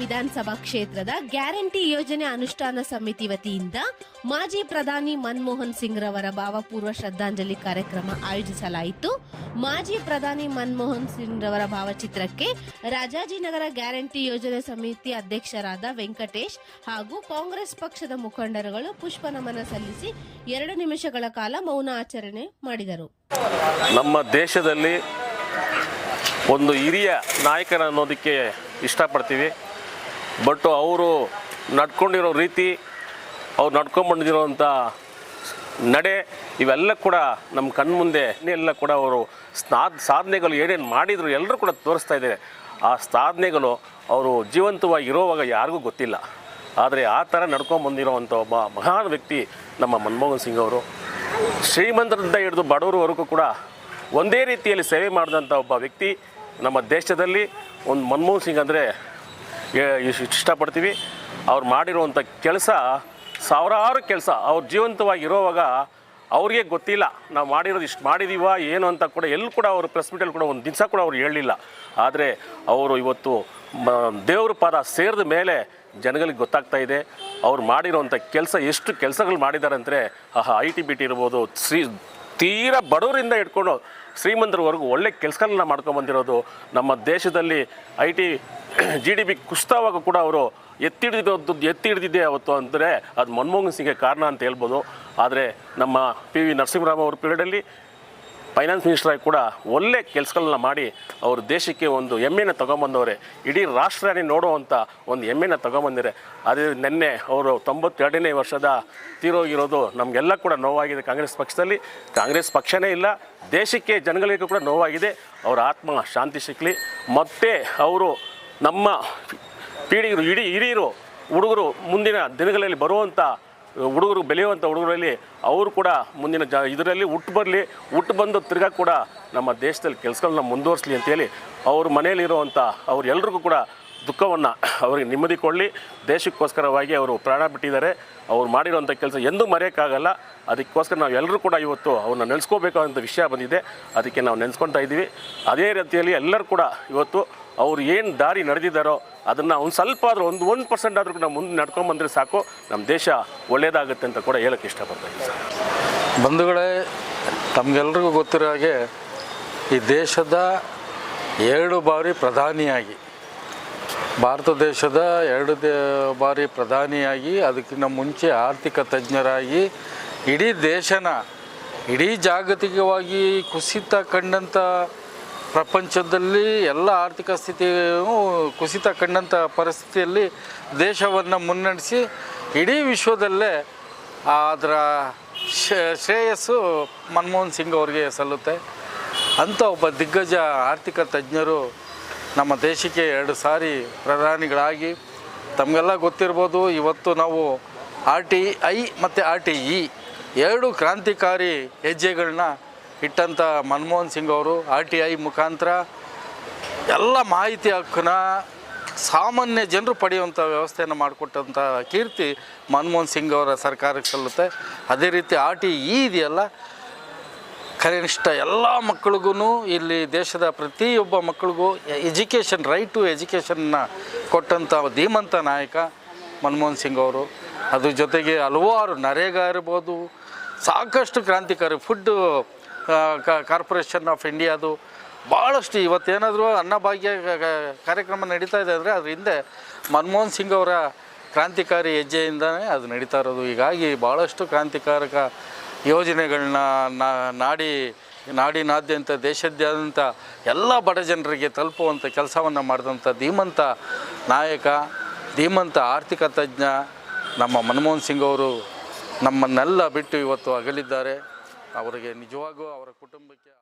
ವಿಧಾನಸಭಾ ಕ್ಷೇತ್ರದ ಗ್ಯಾರಂಟಿ ಯೋಜನೆ ಅನುಷ್ಠಾನ ಸಮಿತಿ ವತಿಯಿಂದ ಮಾಜಿ ಪ್ರಧಾನಿ ಮನಮೋಹನ್ ಸಿಂಗ್ ರವರ ಭಾವಪೂರ್ವ ಶ್ರದ್ಧಾಂಜಲಿ ಕಾರ್ಯಕ್ರಮ ಆಯೋಜಿಸಲಾಯಿತು. ಮಾಜಿ ಪ್ರಧಾನಿ ಮನಮೋಹನ್ ಸಿಂಗ್ ರವರ ಭಾವಚಿತ್ರಕ್ಕೆ ರಾಜಾಜಿನಗರ ಗ್ಯಾರಂಟಿ ಯೋಜನೆ ಸಮಿತಿ ಅಧ್ಯಕ್ಷರಾದ ವೆಂಕಟೇಶ್ ಹಾಗೂ ಕಾಂಗ್ರೆಸ್ ಪಕ್ಷದ ಮುಖಂಡರುಗಳು ಪುಷ್ಪ ನಮನ ಸಲ್ಲಿಸಿ ಎರಡು ನಿಮಿಷಗಳ ಕಾಲ ಮೌನ ಆಚರಣೆ ಮಾಡಿದರು. ನಮ್ಮ ದೇಶದಲ್ಲಿ ಒಂದು ಹಿರಿಯ ನಾಯಕನ ಅನ್ನೋದಕ್ಕೆ ಇಷ್ಟಪಡ್ತೀವಿ. ಬಟ್ ಅವರು ನಡ್ಕೊಂಡಿರೋ ರೀತಿ, ಅವ್ರು ನಡ್ಕೊಂಬಂದಿರೋವಂಥ ನಡೆ. ಇವೆಲ್ಲ ಕೂಡ ನಮ್ಮ ಕಣ್ಮುಂದೆ, ಎಲ್ಲ ಕೂಡ ಅವರು ಸ್ನಾ ಸಾಧನೆಗಳು ಏನೇನು ಮಾಡಿದರು ಎಲ್ಲರೂ ಕೂಡ ತೋರಿಸ್ತಾ ಇದ್ದಾರೆ. ಆ ಸಾಧನೆಗಳು ಅವರು ಜೀವಂತವಾಗಿ ಇರೋವಾಗ ಯಾರಿಗೂ ಗೊತ್ತಿಲ್ಲ. ಆದರೆ ಆ ಥರ ನಡ್ಕೊಂಬಂದಿರೋವಂಥ ಒಬ್ಬ ಮಹಾನ್ ವ್ಯಕ್ತಿ ನಮ್ಮ ಮನಮೋಹನ್ ಸಿಂಗ್ ಅವರು. ಶ್ರೀಮಂತರಿಂದ ಹಿಡಿದು ಬಡವರವರೆಗೂ ಕೂಡ ಒಂದೇ ರೀತಿಯಲ್ಲಿ ಸೇವೆ ಮಾಡಿದಂಥ ಒಬ್ಬ ವ್ಯಕ್ತಿ ನಮ್ಮ ದೇಶದಲ್ಲಿ. ಒಂದು ಮನಮೋಹನ್ ಸಿಂಗ್ ಅಂದರೆ ಇಷ್ಟಪಡ್ತೀವಿ. ಅವ್ರು ಮಾಡಿರುವಂಥ ಕೆಲಸ ಸಾವಿರಾರು ಕೆಲಸ. ಅವ್ರು ಜೀವಂತವಾಗಿ ಇರೋವಾಗ ಅವ್ರಿಗೆ ಗೊತ್ತಿಲ್ಲ. ನಾವು ಮಾಡಿರೋದು ಇಷ್ಟು ಮಾಡಿದೀವ, ಏನು ಅಂತ ಕೂಡ ಎಲ್ಲಿ ಕೂಡ ಅವರು ಪ್ರೆಸ್ ಮೀಟಲ್ಲಿ ಕೂಡ ಒಂದು ದಿವಸ ಕೂಡ ಅವ್ರು ಹೇಳಲಿಲ್ಲ. ಆದರೆ ಅವರು ಇವತ್ತು ದೇವ್ರ ಪಾದ ಸೇರಿದ ಮೇಲೆ ಜನಗಳಿಗೆ ಗೊತ್ತಾಗ್ತಾ ಇದೆ. ಅವ್ರು ಮಾಡಿರೋಂಥ ಕೆಲಸ, ಎಷ್ಟು ಕೆಲಸಗಳು ಮಾಡಿದ್ದಾರೆ ಅಂದರೆ ಆಹಾ, ಐ ಟಿ ಬಿ ಟಿ ಇರ್ಬೋದು, ಶ್ರೀ ತೀರಾ ಬಡವರಿಂದ ಇಟ್ಕೊಂಡು ಶ್ರೀಮಂತರವರೆಗೂ ಒಳ್ಳೆ ಕೆಲಸಗಳನ್ನ ಮಾಡ್ಕೊಂಬಂದಿರೋದು ನಮ್ಮ ದೇಶದಲ್ಲಿ I T G D P ಕುಸಿತವಾಗ ಕೂಡ ಅವರು ಎತ್ತಿ ಹಿಡಿದಿದ್ದು ಎತ್ತಿ ಹಿಡಿದಿದ್ದೆ ಅವತ್ತು ಅಂದರೆ ಅದು ಮನಮೋಹನ್ ಸಿಂಗ್ಗೆ ಕಾರಣ ಅಂತ ಹೇಳ್ಬೋದು. ಆದರೆ ನಮ್ಮ ಪಿ ವಿ ನರಸಿಂಹರಾವ್ ಅವ್ರ ಪೀರಿಯಡಲ್ಲಿ ಫೈನಾನ್ಸ್ ಮಿನಿಸ್ಟರಾಗಿ ಕೂಡ ಒಳ್ಳೆ ಕೆಲಸಗಳನ್ನ ಮಾಡಿ ಅವರು ದೇಶಕ್ಕೆ ಒಂದು ಹೆಮ್ಮೆಯನ್ನು ತಗೊಂಬಂದವರೇ. ಇಡೀ ರಾಷ್ಟ್ರನೇ ನೋಡುವಂಥ ಒಂದು ಹೆಮ್ಮೆನ ತೊಗೊಂಬಂದಿರೆ ಅದೇ ನಿನ್ನೆ ಅವರು ತೊಂಬತ್ತೆರಡನೇ ವರ್ಷದ ತೀರೋಗಿರೋದು ನಮಗೆಲ್ಲ ಕೂಡ ನೋವಾಗಿದೆ ಕಾಂಗ್ರೆಸ್ ಪಕ್ಷದಲ್ಲಿ. ಕಾಂಗ್ರೆಸ್ ಪಕ್ಷನೇ ಇಲ್ಲ, ದೇಶಕ್ಕೆ ಜನಗಳಿಗೆ ಕೂಡ ನೋವಾಗಿದೆ. ಅವರ ಆತ್ಮ ಶಾಂತಿ ಸಿಕ್ಕಲಿ ಮತ್ತೆ ಅವರು ನಮ್ಮ ಪೀಳಿಗರು ಇಡೀ ಹಿರಿಯರು, ಹುಡುಗರು ಮುಂದಿನ ದಿನಗಳಲ್ಲಿ ಬರುವಂಥ ಹುಡುಗರು ಬೆಳೆಯುವಂಥ ಹುಡುಗರಲ್ಲಿ ಅವರು ಕೂಡ ಮುಂದಿನ ಜ ಇದರಲ್ಲಿ ಹುಟ್ಟು ಬರಲಿ, ಹುಟ್ಟು ಬಂದು ತಿರ್ಗಾ ಕೂಡ ನಮ್ಮ ದೇಶದಲ್ಲಿ ಕೆಲಸಗಳನ್ನ ಮುಂದುವರಿಸಲಿ ಅಂತೇಳಿ ಅವ್ರ ಮನೆಯಲ್ಲಿರುವಂಥ ಅವ್ರು ಎಲ್ರಿಗೂ ಕೂಡ ದುಃಖವನ್ನು ಅವರಿಗೆ ನೆಮ್ಮದಿ ಕೊಡಲಿ. ದೇಶಕ್ಕೋಸ್ಕರವಾಗಿ ಅವರು ಪ್ರಾಣ ಬಿಟ್ಟಿದ್ದಾರೆ. ಅವ್ರು ಮಾಡಿರೋಂಥ ಕೆಲಸ ಎಂದೂ ಮರೆಯೋಕ್ಕಾಗಲ್ಲ. ಅದಕ್ಕೋಸ್ಕರ ನಾವು ಎಲ್ಲರೂ ಕೂಡ ಇವತ್ತು ಅವ್ರನ್ನ ನೆನೆಸ್ಕೋಬೇಕಾದಂಥ ವಿಷಯ ಬಂದಿದೆ. ಅದಕ್ಕೆ ನಾವು ನೆನೆಸ್ಕೊತಾ ಇದ್ದೀವಿ. ಅದೇ ರೀತಿಯಲ್ಲಿ ಎಲ್ಲರೂ ಕೂಡ ಇವತ್ತು ಅವ್ರು ಏನು ದಾರಿ ನಡೆದಿದ್ದಾರೋ ಅದನ್ನು ಒಂದು ಸ್ವಲ್ಪ ಆದರೂ ಒಂದು ಒಂದು ಪರ್ಸೆಂಟ್ ಆದರೂ ನಾವು ಮುಂದೆ ನಡ್ಕೊಂಡ್ಬಂದ್ರೆ ಸಾಕು. ನಮ್ಮ ದೇಶ ಒಳ್ಳೆಯದಾಗುತ್ತೆ ಅಂತ ಕೂಡ ಹೇಳೋಕ್ಕೆ ಇಷ್ಟಪಡ್ತೀನಿ ಬಂಧುಗಳೇ, ತಮಗೆಲ್ರಿಗೂ ಗೊತ್ತಿರೋ ಹಾಗೆ ಈ ದೇಶದ ಎರಡು ಬಾರಿ ಪ್ರಧಾನಿಯಾಗಿ, ಭಾರತ ದೇಶದ ಎರಡು ಬಾರಿ ಪ್ರಧಾನಿಯಾಗಿ, ಅದಕ್ಕಿಂತ ಮುಂಚೆ ಆರ್ಥಿಕ ತಜ್ಞರಾಗಿ, ಇಡೀ ದೇಶನ, ಇಡೀ ಜಾಗತಿಕವಾಗಿ ಕುಸಿತ ಕಂಡಂಥ ಪ್ರಪಂಚದಲ್ಲಿ ಎಲ್ಲ ಆರ್ಥಿಕ ಸ್ಥಿತಿಯೂ ಕುಸಿತ ಕಂಡಂಥ ಪರಿಸ್ಥಿತಿಯಲ್ಲಿ ದೇಶವನ್ನು ಮುನ್ನಡೆಸಿ ಇಡೀ ವಿಶ್ವದಲ್ಲೇ ಅದರ ಶ್ರೇ- ಶ್ರೇಯಸ್ಸು ಮನಮೋಹನ್ ಸಿಂಗ್ ಅವರಿಗೆ ಸಲ್ಲುತ್ತೆ. ಅಂಥ ಒಬ್ಬ ದಿಗ್ಗಜ ಆರ್ಥಿಕ ತಜ್ಞರು ನಮ್ಮ ದೇಶಕ್ಕೆ ಎರಡು ಸಾರಿ ಪ್ರಧಾನಿಗಳಾಗಿ. ತಮಗೆಲ್ಲ ಗೊತ್ತಿರ್ಬೋದು, ಇವತ್ತು ನಾವು ಆರ್ ಟಿ ಐ ಮತ್ತು ಆರ್ ಟಿ ಇ ಎರಡು ಕ್ರಾಂತಿಕಾರಿ ಹೆಜ್ಜೆಗಳನ್ನ ಇಟ್ಟಂಥ ಮನಮೋಹನ್ ಸಿಂಗ್ ಅವರು, ಆರ್ ಟಿ ಐ ಮುಖಾಂತರ ಎಲ್ಲ ಮಾಹಿತಿ ಹಕ್ಕನ್ನ ಸಾಮಾನ್ಯ ಜನರು ಪಡೆಯುವಂಥ ವ್ಯವಸ್ಥೆಯನ್ನು ಮಾಡಿಕೊಟ್ಟಂಥ ಕೀರ್ತಿ ಮನಮೋಹನ್ ಸಿಂಗ್ ಅವರ ಸರ್ಕಾರಕ್ಕೆ ಸಲ್ಲುತ್ತೆ. ಅದೇ ರೀತಿ ಆರ್ ಟಿ ಇ ಇದೆಯಲ್ಲ, ಕನಿಷ್ಠ ಎಲ್ಲ ಮಕ್ಕಳಿಗೂ ಇಲ್ಲಿ ದೇಶದ ಪ್ರತಿಯೊಬ್ಬ ಮಕ್ಕಳಿಗೂ ಎಜುಕೇಷನ್ ರೈಟ್ ಟು ಎಜುಕೇಷನ್ನ ಕೊಟ್ಟಂಥ ಧೀಮಂತ ನಾಯಕ ಮನಮೋಹನ್ ಸಿಂಗ್ ಅವರು. ಅದ್ರ ಜೊತೆಗೆ ಹಲವಾರು ನರೇಗಾ ಇರ್ಬೋದು, ಸಾಕಷ್ಟು ಕ್ರಾಂತಿಕಾರಿ ಫುಡ್ಡು ಕಾರ್ಪೊರೇಷನ್ ಆಫ್ ಇಂಡಿಯಾದು ಭಾಳಷ್ಟು ಇವತ್ತೇನಾದರೂ ಅನ್ನಭಾಗ್ಯ ಕಾರ್ಯಕ್ರಮ ನಡೀತಾ ಇದೆ ಅಂದರೆ ಅದ್ರ ಹಿಂದೆ ಮನಮೋಹನ್ ಸಿಂಗ್ ಅವರ ಕ್ರಾಂತಿಕಾರಿ ಹೆಜ್ಜೆಯಿಂದನೇ ಅದು ನಡೀತಾ ಇರೋದು. ಹೀಗಾಗಿ ಭಾಳಷ್ಟು ಕ್ರಾಂತಿಕಾರಕ ಯೋಜನೆಗಳನ್ನ ನಾಡಿ, ನಾಡಿನಾದ್ಯಂತ, ದೇಶಾದ್ಯಂತ ಎಲ್ಲ ಬಡ ಜನರಿಗೆ ತಲುಪುವಂಥ ಕೆಲಸವನ್ನು ಮಾಡಿದಂಥ ಧೀಮಂತ ನಾಯಕ, ಧೀಮಂತ ಆರ್ಥಿಕ ತಜ್ಞ ನಮ್ಮ ಮನಮೋಹನ್ ಸಿಂಗ್ ಅವರು ನಮ್ಮನ್ನೆಲ್ಲ ಬಿಟ್ಟು ಇವತ್ತು ಅಗಲಿದ್ದಾರೆ. ಅವರಿಗೆ ನಿಜವಾಗೂ ಅವರ ಕುಟುಂಬಕ್ಕೆ